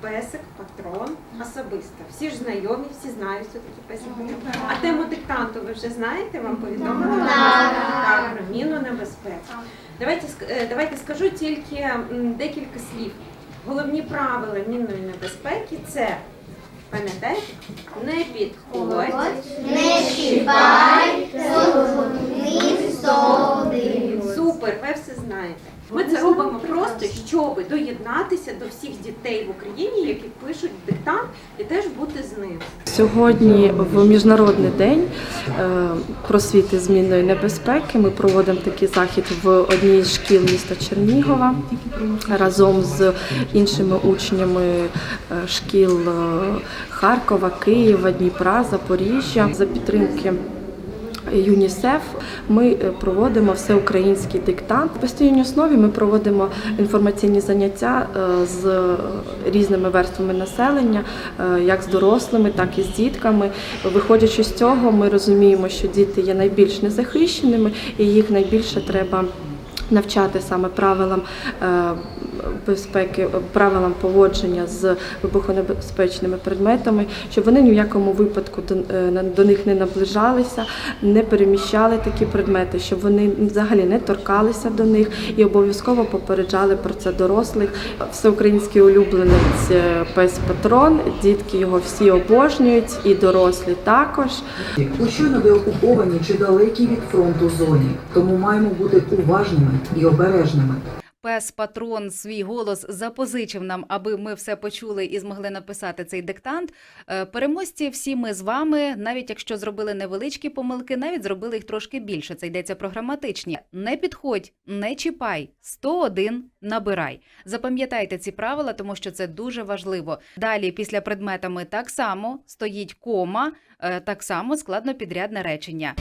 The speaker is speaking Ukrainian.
песик, патрон, особисто. Всі ж знайомі, всі знають, що таке песик. патрон. А тему диктанту ви вже знаєте? Вам повідомили? Так, про міну небезпеки. Давайте, е, давайте скажу тільки декілька слів. Головні правила мінної небезпеки це пам'ятаєте? Не підходь, Не чіпай, зупини стоди. Супер, ви все знаєте. Ми це робимо просто, щоб доєднатися до всіх дітей в Україні, які пишуть диктант, і теж бути з ними. Сьогодні в міжнародний день е, просвіти змінної небезпеки. Ми проводимо такий захід в одній з шкіл міста Чернігова разом з іншими учнями е, шкіл е, Харкова, Києва, Дніпра, Запоріжжя за підтримки. ЮНІСЕФ ми е, проводимо всеукраїнський диктант. В постійній основі ми проводимо інформаційні заняття е, з різними верствами населення, е, як з дорослими, так і з дітками. Виходячи з цього, ми розуміємо, що діти є найбільш незахищеними і їх найбільше треба. Навчати саме правилам безпеки, правилам поводження з вибухонебезпечними предметами, щоб вони ні в якому випадку до, е, до них не наближалися, не переміщали такі предмети, щоб вони взагалі не торкалися до них і обов'язково попереджали про це дорослих. Всеукраїнський улюбленець е, пес патрон, дітки його всі обожнюють, і дорослі також. У щойно деокупованій чи далекій від фронту зоні, тому маємо бути уважними і обережними. Пес патрон свій голос запозичив нам, аби ми все почули і змогли написати цей диктант. Е, Переможці всі ми з вами, навіть якщо зробили невеличкі помилки, навіть зробили їх трошки більше. Це йдеться про граматичні. Не підходь, не чіпай. 101 набирай. Запам'ятайте ці правила, тому що це дуже важливо. Далі, після предметами, так само стоїть кома, е, так само складно підрядне речення.